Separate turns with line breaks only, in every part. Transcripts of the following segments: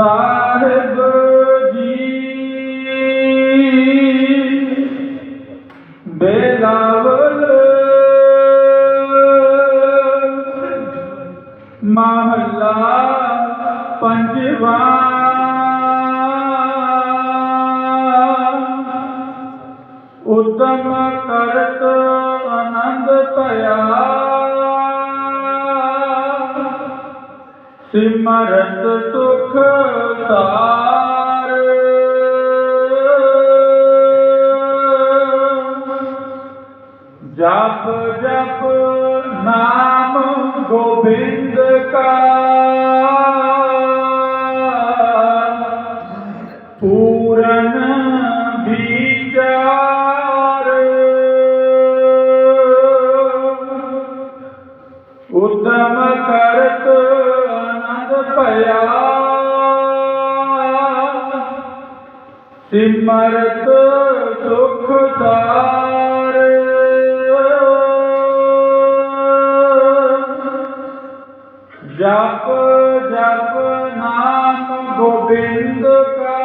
ਸਾਹਿਬ ਜੀ। ਬੇਲਾਵਲ ਮਹਲਾ ਪੰਜਵਾ। ਉਦਮ ਕਰਤ ਆਨੰਦ ਭਇਆ। ਸਿਮਰਤ ਸੁਖ ਸਾਰ। ਜਪ ਜਪ ਨਾਮ ਗੋਬਿੰਦ ਕਾ। ਪੂਰਨ ਵਿਚਾਰ। ਉਦਮ ਕਰਤ ਭਇਆ ਸਿਮਰਤ ਸੁਖ ਸਾਰ। ਜਪ ਜਪ ਨਾਮ ਗੋਬਿੰਦ ਕਾ।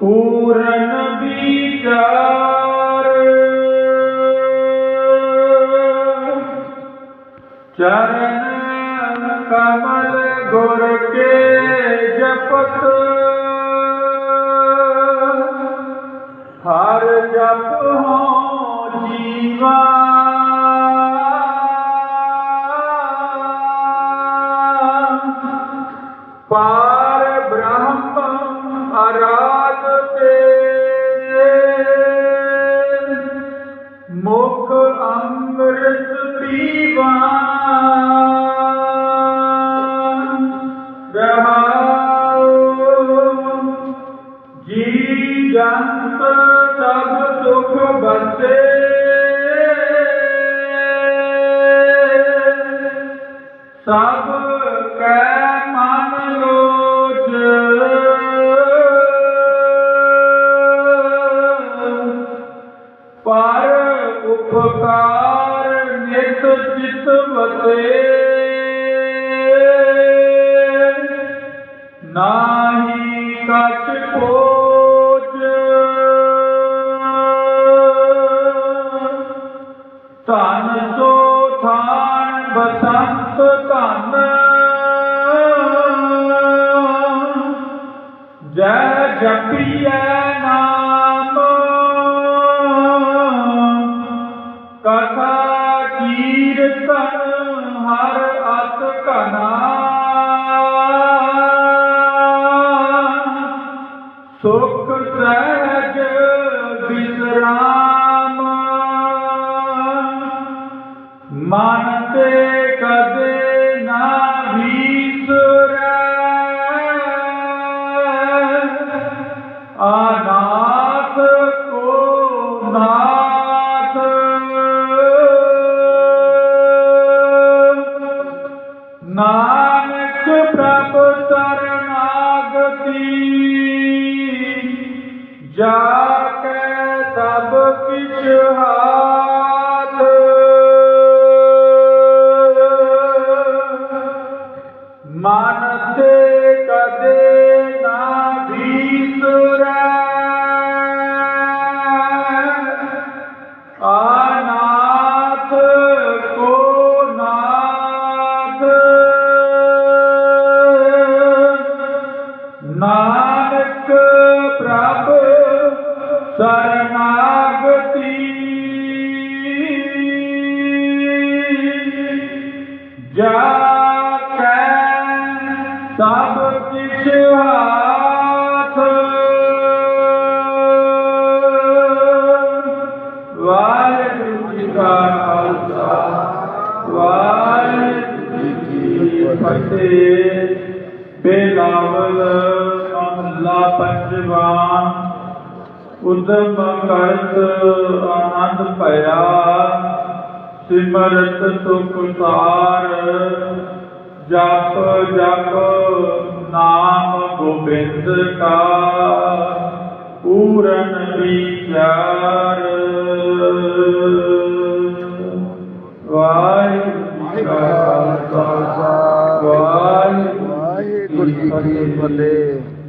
ਪੂਰਨ ਚਰਨ ਕਮਲ ਗੁਰ ਕੇ ਜਪਤ। ਹਰ ਜਪ ਹੋ ਜੀਵਾ। ਪਾਰ ਬ੍ਰਹਮ ਆਰਾਧ ਤੇ ਮੁਖ ਅੰਮ੍ਰਿਤ ਜੰਤ ਸਭ ਸੁਖ ਬਸੇ। ਸਭ ਕੈ ਮਨ ਲੋਚ। ਪਰ ਉਪਕਾਰ ਨਿਤ ਚਿਤ ਵਸੇ ਨਾਹੀ ਕਛ ਕੋਚ ਧਨ ਸੋ ਥਾਨ ਬਸੰਤ ਧਨ। ਜੈ ਜਪੀਐ ਸੁਖ ਸਹਿਜ ਜਾ ਕੇ ਸਭ ਕਿਛ ਹਾਥ ਮਨ ਤੇ ਕਦੇ ਨਾ ਵਿਸਰੈ ਅਨਾਥ ਕੋ ਨਾਥ। ਨਾਨਕ ਸਰਨਾਗਤੀ ਜਾ ਕੈ ਸਭ ਕਿਛ ਹਾਥ ਵਾਹਿਗੁਰੂ ਜੀ ਕਾ ਖਾਲਸਾ ਵਾਹਿਗੁਰੂ ਜੀ ਕੀ ਫਤਿਹ ਬੇਲਾਵਲ ਮਹੱਲਾ ਪੰਜਵਾ ਉਦਮ ਕਰਤ ਆਨੰਦ ਭਇਆ, ਸਿਮਰਤ ਸੁਖ ਸਾਰ ਜਪ ਜਪ ਨਾਮ ਗੋਬਿੰਦ ਕਾ, ਪੂਰਨ ਵਿਚਾਰ। ਵਾਹਿਗੁਰੂ ਜੀ ਕਾ ਖਾਲਸਾ,
ਵਾਹਿਗੁਰੂ ਜੀ ਕੀ ਫਤਿਹ।